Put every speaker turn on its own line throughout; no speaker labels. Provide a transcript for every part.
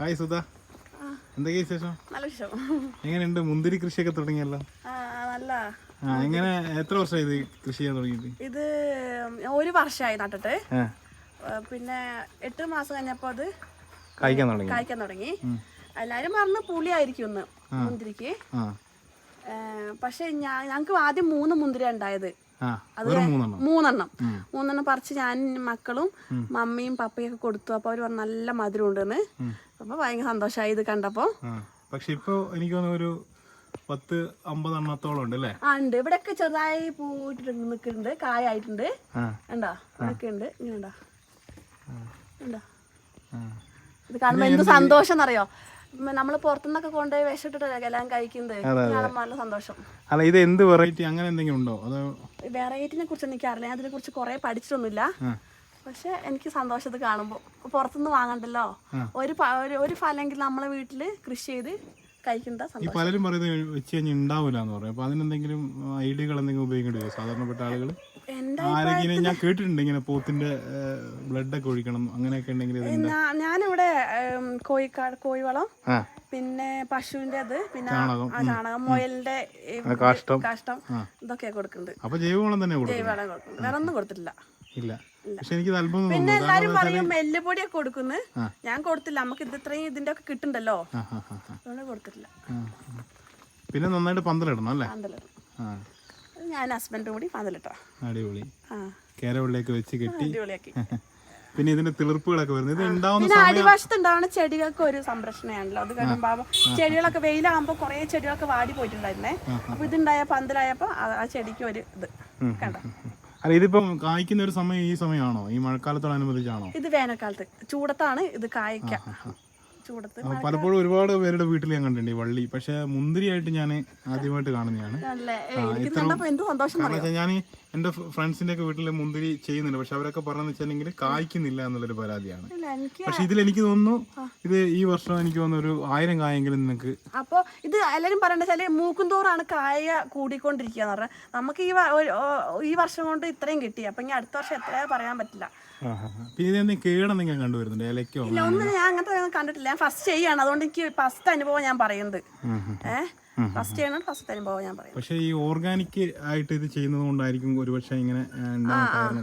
Hi Sudha. എന്തൊക്കെയാ വിശേഷം? എങ്ങനെയുണ്ട് മുന്തിരി കൃഷിയൊക്കെ തുടങ്ങിയല്ലോ?
നല്ല.
എങ്ങനെ എത്ര വർഷമായി ഇത് കൃഷി ചെയ്യാൻ തുടങ്ങിയിട്ട്?
ഇത് ഒരു വർഷമായി നട്ടിട്ട്. പിന്നെ എട്ട് മാസം കഴിഞ്ഞപ്പോ അത്
കഴിക്കാൻ തുടങ്ങി.
കായ്ക്കാൻ തുടങ്ങി. എല്ലാരും പറഞ്ഞു പുളിയായിരിക്കും ഒന്ന് മുന്തിരിക്ക്. പക്ഷെ ഞാൻ ഞങ്ങൾക്ക് ആദ്യം മൂന്ന് മുന്തിരി ഉണ്ടായത്.
മൂന്നെണ്ണം.
മൂന്നെണ്ണം. പറിച്ച് ഞാൻ മക്കളും മമ്മിയും പപ്പയും ഒക്കെ കൊടുത്തു. അപ്പൊ അവർ പറഞ്ഞു നല്ല മധുരം ഉണ്ടെന്ന്. അപ്പൊ ഭയങ്കര സന്തോഷമായി ഇത്
കണ്ടപ്പോ. പക്ഷെ ഇപ്പൊ എനിക്ക് തോന്നുന്നു ഒരു പത്ത് അമ്പത് എണ്ണത്തോളം ഉണ്ട് അല്ലേ?
ആ ഉണ്ട്. ഇവിടെയൊക്കെ ചെറുതായി പൂവിട്ട് നിൽക്കുന്നുണ്ട്. കായായിട്ടുണ്ട്. ഉണ്ടോ ഇവിടെയൊക്കെ ഉണ്ട്. ഇങ്ങനെ ഉണ്ടോ ഉണ്ടോ ഇത് കാണുമ്പോ എന്ത് സന്തോഷം എന്നറിയോ നമ്മൾ പുറത്തുനിന്നൊക്കെ കൊണ്ടുപോയി വിഷമിട്ടിട്ട് എല്ലാം കഴിക്കുന്നത്. കാണുമ്പോൾ നല്ല സന്തോഷം.
അല്ല ഇത് എന്ത് വെറൈറ്റി അങ്ങനെ എന്തെങ്കിലും ഉണ്ടോ? അതോ
വെറൈറ്റിനെ കുറിച്ച് എനിക്ക് അറിയില്ല. ഞാൻ അതിനെ കുറിച്ച് കുറെ പഠിച്ചിട്ടൊന്നുമില്ല. പക്ഷെ എനിക്ക് സന്തോഷം ഇത് കാണുമ്പോൾ പുറത്തുനിന്ന് വാങ്ങണ്ടല്ലോ? ഒരു ഒരു- ഫലമെങ്കിലും നമ്മളെ വീട്ടിൽ കൃഷി ചെയ്ത്
പലരും പറയുന്നത് വെച്ച് കഴിഞ്ഞാൽ ഉണ്ടാവില്ല എന്ന് പറയും. അപ്പൊ അതിനെന്തെങ്കിലും ഐഡിയകൾ എന്തെങ്കിലും ഉപയോഗിക്കേണ്ടി വരും? സാധാരണപ്പെട്ട ആളുകൾ ആരെങ്കിലും ഞാൻ കേട്ടിട്ടുണ്ട് ഇങ്ങനെ പോത്തിന്റെ ബ്ലഡ് ഒക്കെ ഒഴിക്കണം അങ്ങനെയൊക്കെ ഉണ്ടെങ്കിൽ
ഞാനിവിടെ കോഴിക്കാട് കോഴിവളം പിന്നെ പശുവിന്റെ അത് പിന്നെ
ചാണകം,
മുയലിന്റെ
കാഷ്ടം.
കാഷ്ടം ഇതൊക്കെ കൊടുക്കുന്നുണ്ട്
അപ്പൊ ജൈവവളം തന്നെ
ജൈവവളം കൊടുക്കുന്നുണ്ട് വേറെ ഒന്നും കൊടുത്തിട്ടില്ല.
ഇല്ല. പക്ഷെ എനിക്ക് അത്ഭുതം
പിന്നെ എല്ലാരും പറയും എല്ലുപൊടിയൊക്കെ കൊടുക്കുന്നു. ഞാൻ കൊടുത്തില്ല. നമുക്ക് ഇത് ഇത്രയും ഇതിന്റെ ഒക്കെ
കിട്ടുണ്ടല്ലോ.
അതുകൊണ്ട് കൊടുത്തിട്ടില്ല.
പിന്നെ നന്നായിട്ട് പന്തലിടണം അല്ലേ?
ഞാൻ ഹസ്ബൻഡും കൂടി പന്തലിട്ടോ.
അടിപൊളി. കേരവള്ളിയൊക്കെ വെച്ച് കെട്ടി. പിന്നെ ഇതിന്റെ തിളിർപ്പുകളൊക്കെ വരുന്നത് ഇത് ഉണ്ടാവുന്ന
അടിവശത്ത് ഉണ്ടാവുന്ന ചെടികൾക്ക് ഒരു സംരക്ഷണയാണല്ലോ. അത് കഴിയുമ്പോ ചെടികളൊക്കെ വെയിലാകുമ്പോൾ കൊറേ ചെടികളൊക്കെ വാടി പോയിട്ടുണ്ടായിരുന്നേ. അപ്പൊ ഇതുണ്ടായ പന്തലായപ്പോ ആ ചെടിക്ക് ഒരു ഇത്. കണ്ടോ?
അല്ല ഇതിപ്പം കായ്ക്കുന്ന ഒരു സമയം ഈ സമയമാണോ? ഈ മഴക്കാലത്തോടനുബന്ധിച്ചാണോ?
ഇത് വേനൽക്കാലത്ത്. ചൂടത്താണ് ഇത് കായ്ക്ക. ചൂടത്ത്
പലപ്പോഴും ഒരുപാട് പേരുടെ വീട്ടിൽ ഞാൻ കണ്ടിട്ടുണ്ട് ഈ വള്ളി. പക്ഷെ മുന്തിരിയായിട്ട് ഞാൻ ആദ്യമായിട്ട് കാണുന്നതാണ്. ഞാൻ എന്റെ ഫ്രണ്ട്സിന്റെ ഒക്കെ വീട്ടിൽ മുന്തിരി ചെയ്യുന്നുണ്ട്. പക്ഷെ അവരൊക്കെ പറഞ്ഞെന്ന് വെച്ചിട്ടുണ്ടെങ്കിൽ കായ്ക്കുന്നില്ല എന്നുള്ളൊരു പരാതിയാണ്. പക്ഷെ ഇതിൽ എനിക്ക് തോന്നുന്നു ഇത് ഈ വർഷം എനിക്ക് തോന്നുന്നു ഒരു ആയിരം കായെങ്കിലും നിങ്ങൾക്ക്
അപ്പൊ ഇത് എല്ലാരും പറയണ്ട വെച്ചാൽ മൂക്കുംതോറാണ് കായ കൂടിക്കൊണ്ടിരിക്കുക എന്ന് പറഞ്ഞാൽ നമുക്ക് ഈ ഈ വർഷം കൊണ്ട് ഇത്രയും കിട്ടി. അപ്പൊ ഇനി അടുത്ത വർഷം എത്രയാ പറയാൻ പറ്റില്ല.
പിന്നെ കേടെന്തെങ്കിലും കണ്ടുവരുന്നുണ്ട്? ഇലക്കോ
ഇല്ല ഒന്നും ഞാൻ അങ്ങനത്തെ കണ്ടിട്ടില്ല. ഞാൻ ഫസ്റ്റ് ചെയ്യാണ്. അതുകൊണ്ട് എനിക്ക് ഫസ്റ്റ് അനുഭവം ഞാൻ പറയുന്നത്. ഏഹ് ഫസ്റ്റ് ചെയ്യണം ഫസ്റ്റ് അനുഭവം ഞാൻ പറയുന്നത്.
പക്ഷേ ഈ ഓർഗാനിക് ആയിട്ട് ഇത് ചെയ്യുന്നത് കൊണ്ടായിരിക്കും ഒരുപക്ഷെ ഇങ്ങനെ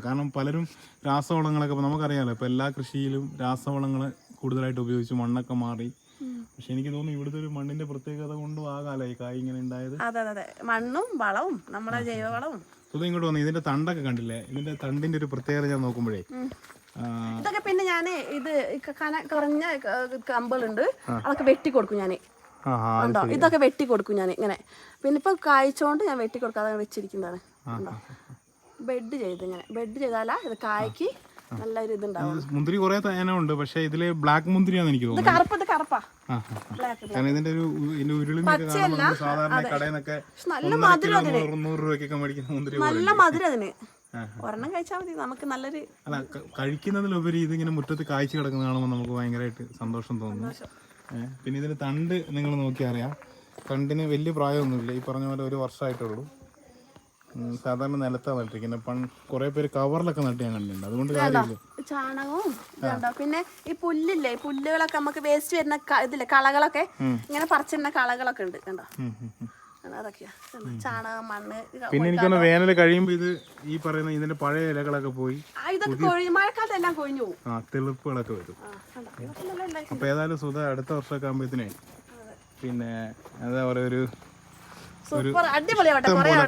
കാരണം പലരും രാസവളങ്ങളൊക്കെ നമുക്കറിയാലോ ഇപ്പൊ എല്ലാ കൃഷിയിലും രാസവളങ്ങൾ കൂടുതലായിട്ട് ഉപയോഗിച്ച് മണ്ണൊക്കെ മാറി. പക്ഷെ എനിക്ക് തോന്നുന്നു ഇവിടുത്തെ ഒരു മണ്ണിന്റെ പ്രത്യേകത കൊണ്ടും ആകാലോ ഈ കായ് ഇങ്ങനെ ഉണ്ടായത്?
അതെ അതെ മണ്ണും വളവും നമ്മുടെ ജൈവവളവും.
ഇങ്ങോട്ട് വന്നു ഇതിന്റെ തണ്ടൊക്കെ കണ്ടില്ലേ? ഇതിന്റെ തണ്ടിന്റെ ഒരു പ്രത്യേകത ഞാൻ നോക്കുമ്പോഴേ.
ഇതൊക്കെ പിന്നെ ഞാൻ ഇത് കന കുറഞ്ഞ ക- കമ്പുകളുണ്ട്. അതൊക്കെ വെട്ടി കൊടുക്കും ഞാൻ ഉണ്ടോ? ഇതൊക്കെ വെട്ടി കൊടുക്കും ഞാൻ ഇങ്ങനെ. പിന്നെ ഇപ്പൊ കായ്ച്ചോണ്ട് ഞാൻ വെട്ടി കൊടുക്കാതെ വെച്ചിരിക്കുന്നതാണ്. ഉണ്ടോ? ബെഡ് ചെയ്ത് ഇങ്ങനെ. ബെഡ് ചെയ്താല ഇത് കായ്ക്ക് നല്ലൊരു ഇതുണ്ടാവും
മുന്തിരി കുറെ തേനുണ്ട് പക്ഷെ ഇതിൽ ബ്ലാക്ക് മുന്തിരിയാന്ന് എനിക്ക് തോന്നുന്നു.
കറുപ്പ് ഇത് കറുപ്പാ.
കാരണം ഇതിന്റെ ഒരു ഇതിന്റെ ഉരുളിനൊക്കെ കാണുമ്പോൾ സാധാരണ കടയിൽ നിന്നൊക്കെ
നല്ല
നൂറ് രൂപയ്ക്കൊക്കെ മേടിക്കുന്ന മുന്തിരി
നല്ല മധുരം അതിന്. ഒരെണ്ണം കഴിച്ചാൽ മതി. നമുക്ക് നല്ലൊരു
അല്ല കഴിക്കുന്നതിലുപരി ഇതിങ്ങനെ മുറ്റത്ത് കാഴ്ച കിടക്കുന്ന കാണുമ്പോൾ നമുക്ക് ഭയങ്കരമായിട്ട് സന്തോഷം തോന്നുന്നു പിന്നെ ഇതിന് തണ്ട് നിങ്ങൾ നോക്കി അറിയാം. തണ്ടിന് വലിയ പ്രായമൊന്നുമില്ല. ഈ പറഞ്ഞ പോലെ ഒരു വർഷമായിട്ടുള്ളൂ. സാധാരണ നിലത്താണ് നട്ടിരിക്കുന്നത്. പൺ കുറെ പേര് കവറിലൊക്കെ നട്ട് ഞാൻ കണ്ടിട്ടുണ്ട്. അതുകൊണ്ട് കാര്യമില്ല.
ചാണകവും ഇതുണ്ടോ? പിന്നെ ഈ പുല്ലില്ലേ? പുല്ലുകളൊക്കെ നമുക്ക് വേസ്റ്റ് വരുന്ന ഇതില്ലേ കളകളൊക്കെ ഇങ്ങനെ പറിച്ചിരുന്ന കളകളൊക്കെ ഉണ്ട്. കണ്ടോ? ചാണകം മണ്ണ്
പിന്നെ എനിക്കൊന്ന് വേനൽ കഴിയുമ്പോൾ ഇത് ഈ പറയുന്ന ഇതിന്റെ പഴയ ഇലകളൊക്കെ പോയി
മഴക്കാലത്ത് എല്ലാം കൊഴിഞ്ഞു
ആ തെളിപ്പുകളൊക്കെ വരും. അപ്പൊ ഏതായാലും സുധ അടുത്ത വർഷമൊക്കെ ആകുമ്പോഴത്തേനെ പിന്നെ എന്താ പറയുക ഒരു പോലെ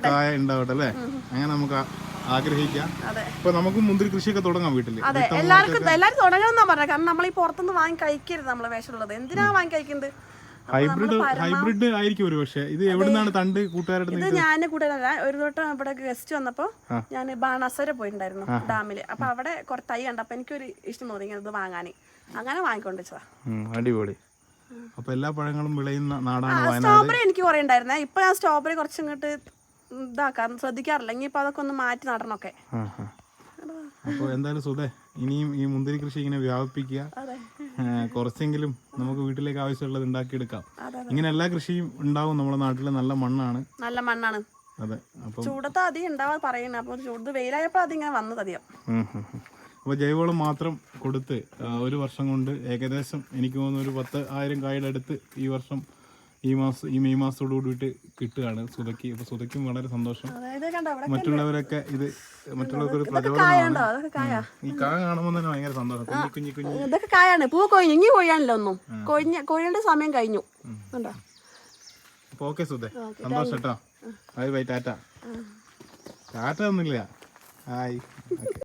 കായ ഉണ്ടാവട്ടെ അല്ലേ? അങ്ങനെ നമുക്ക് ആഗ്രഹിക്കാം. ഇപ്പൊ നമുക്ക് മുന്തിരി കൃഷിയൊക്കെ തുടങ്ങാം വീട്ടിൽ.
അതെ എല്ലാവർക്കും എല്ലാവരും തുടങ്ങണം എന്നാ പറഞ്ഞത് കാരണം നമ്മൾ ഈ പുറത്തുനിന്ന് വാങ്ങി കഴിക്കരുത് നമ്മളെ വിഷമുള്ളത്. എന്തിനാ വാങ്ങി കഴിക്കുന്നത്?
ഹൈബ്രിഡ് ഹൈബ്രിഡ് ആയിരിക്കും ഒരു പക്ഷേ. ഇത് എവിടുന്നാണ് തണ്ട് കൂട്ടുകാരുടെ
ഇത് ഞാൻ കൂട്ടുകാരല്ല ഒരു തൊട്ടം ഇവിടെ ഗസ്റ്റ് വന്നപ്പോ ഞാൻ ബാണാസുര പോയിട്ടുണ്ടായിരുന്നു ഡാമിൽ. അപ്പൊ അവിടെ കുറച്ച് തൈ കണ്ടപ്പോ എനിക്കൊരു ഇഷ്ടം തോന്നി ഇത് വാങ്ങാൻ അങ്ങനെ വാങ്ങിക്കൊണ്ട് വെച്ചതാ.
അടിപൊളി. അപ്പൊ എല്ലാ പഴങ്ങളും വിളയുന്ന നാടാണ്
സ്ട്രോബെറി എനിക്ക് കുറെ ഉണ്ടായിരുന്നേ ഇപ്പൊ ഞാൻ സ്ട്രോബെറി കുറച്ചിങ്ങോട്ട് ഇതാക്കാൻ ശ്രദ്ധിക്കാറില്ല. ഇനി ഇപ്പൊ അതൊക്കെ ഒന്ന് മാറ്റി
നടണൊക്കെ. അപ്പോൾ എന്തായാലും സുധേ ഇനിയും ഈ മുന്തിരി കൃഷി ഇങ്ങനെ വ്യാപിപ്പിക്കുക. കുറച്ചെങ്കിലും നമുക്ക് വീട്ടിലേക്ക് ആവശ്യമുള്ളത് ഉണ്ടാക്കിയെടുക്കാം. ഇങ്ങനെ എല്ലാ കൃഷിയും ഉണ്ടാവും നമ്മുടെ നാട്ടിലെ. നല്ല മണ്ണാണ്.
നല്ല മണ്ണാണ്.
അതെ അപ്പൊ
ചൂടത്ത് അധികം ഉണ്ടാവാൻ പറയുന്നത് അപ്പൊ ചൂട് വെയിലായപ്പോ അതിങ്ങനെ വന്നത് അധികം.
അപ്പോൾ ജൈവവളം മാത്രം കൊടുത്ത് ഒരു വർഷം കൊണ്ട് ഏകദേശം എനിക്ക് തോന്നുന്നു ഒരു പത്ത് ആയിരം കായുടെ അടുത്ത് ഈ വർഷം ഈ മാസം ഈ മെയ് മാസത്തോട് കൂടിയിട്ട് കിട്ടുകയാണ് സുതയ്ക്ക് അപ്പോൾ സുതയ്ക്കും വളരെ സന്തോഷം. മറ്റുള്ളവരൊക്കെ ഇത് മറ്റുള്ളവർക്ക് ഒരു പ്രചോദനമാണ്. ഈ കാ കാണുമ്പോൾ തന്നെ ഭയങ്കര സന്തോഷം. കുഞ്ഞി കുഞ്ഞി കുഞ്ഞി.
ഇതൊക്കെ കായാണ്. പൂ കൊഴിഞ്ഞു. ഇനി കൊഴിയാനില്ല ഒന്നും. കൊഴിഞ്ഞ കൊഴിയേണ്ട സമയം കഴിഞ്ഞു. കണ്ടോ?
അപ്പോൾ ഓക്കെ സുധേ. സന്തോഷം കേട്ടോ. Bye bye Tata. ടാറ്റ ഒന്നുമില്ല. ഹായ്.